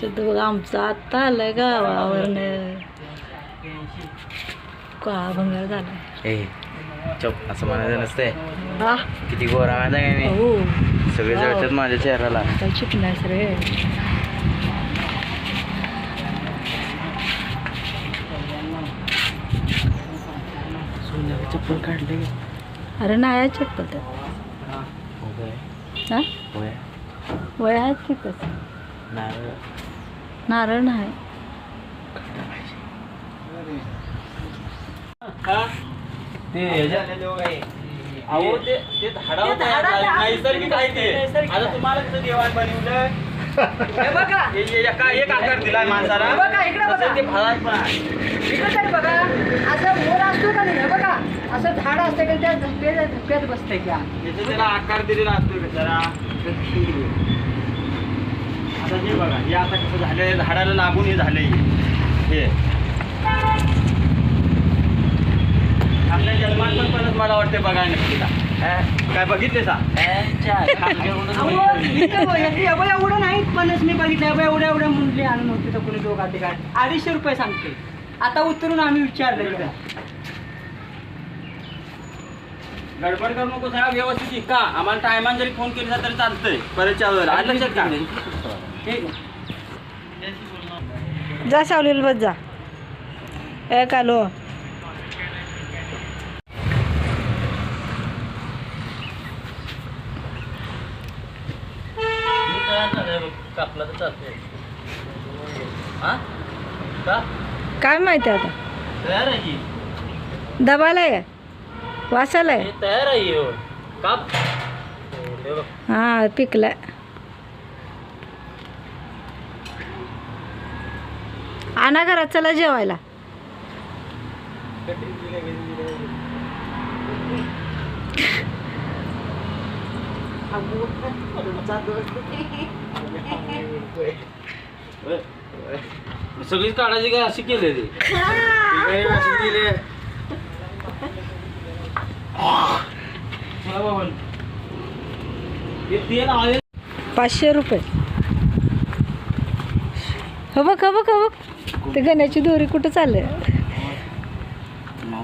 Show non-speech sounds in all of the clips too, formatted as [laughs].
शुद्ध बघा आमचं आत्ता आलंय गावावरनं. काळा भंगार झालाय ए चप. असं म्हणायचं नसतंय. हा? किती गोरा माहिती आहे का हो. सगळे वाव. जळतात माझ्या चेहऱ्याला. काय शिकण्यास रे. चप्पल काढले अरे नाही आहे चप्पल तर. हा. वय आहेत की कसं नारळ नाही. ते अहो ते ते झाडावर तयार झालं. नैसर्गिक आहे ते. आता तुम्हाला कसं देवाण बनवलं. हे बघा. हे- हे एका एक आकार दिलाय माणसाला. बघा, इकडे बघा. तसं ते फळात पण आहे. इकडे तरी बघा. असं मोर असतो का नाही हे बघा. असं झाड असतं का त्या झोपेत झोपेत बसतंय का त्याचा त्याला आकार दिलेला असतो जरा? आता हे बघा हे आता कसं झालंय झाडाला लागून हे झालंय. हे. आपल्या जन्मात पण परत मला वाटते बघा नक्कीला काय बघितले सा? [laughs] एवढं नाही पणच मी बघितलं एवढ्या एवढ्या एवढ्या मुंडली आणून होती तर कोणी दोघा ते काय? अडीचशे रुपये सांगते. आता उतरून आम्ही विचारलं. गडबड करू नको साहेब व्यवस्थित शिका. आम्हाला टायमान जरी फोन केला तरी चालतंय. परतच्या वेळेला आलं लक्षात का. जा सावलीला बस जा. ए कालो. कापला तर चालतंय हा का काय माहिती आता तयार आहे की दबाला आहे? वासाला आहे? हे तयार आहे हो. काप. हे हा पिकलाय. आणा घरात चला जेवायला. सगळीच काढायची का अशी केली ती? अशी केली पाचशे रुपये. बघ हो बघ हो बघ. ते गण्याची दोरी कुठं चालले?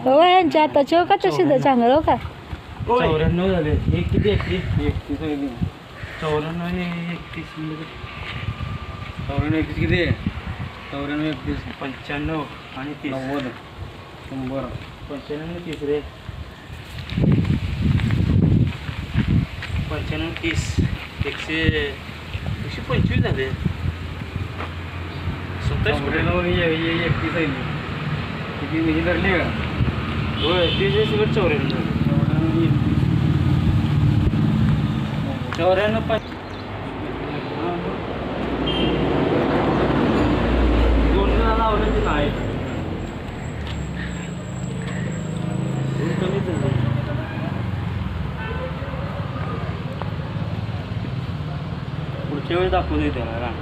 हो यांच्या हाताची हो का तशी चांगलं हो का? चौऱ्याण्णव झाले. हे किती एकतीस एकतीस चौऱ्याण्णव आणि एकतीस चौऱ्याण्णव एकतीस किती चौऱ्याण्णव एकतीस पंच्याण्णव आणि तीस. नव्वद. शंभर. पंच्याण्णव तीस रे. पंच्याण्णव तीस. एकशे एकशे पंचवीस झाले. सत्तावीस एकतीस आहे किती धरली का? होय तीस सगळं चौऱ्याण्णव. चौऱ्याण्णव पाच दोन जणांना लावलं ते नाही कमीच. पुढच्या वेळेस दाखवू दे त्याला रान.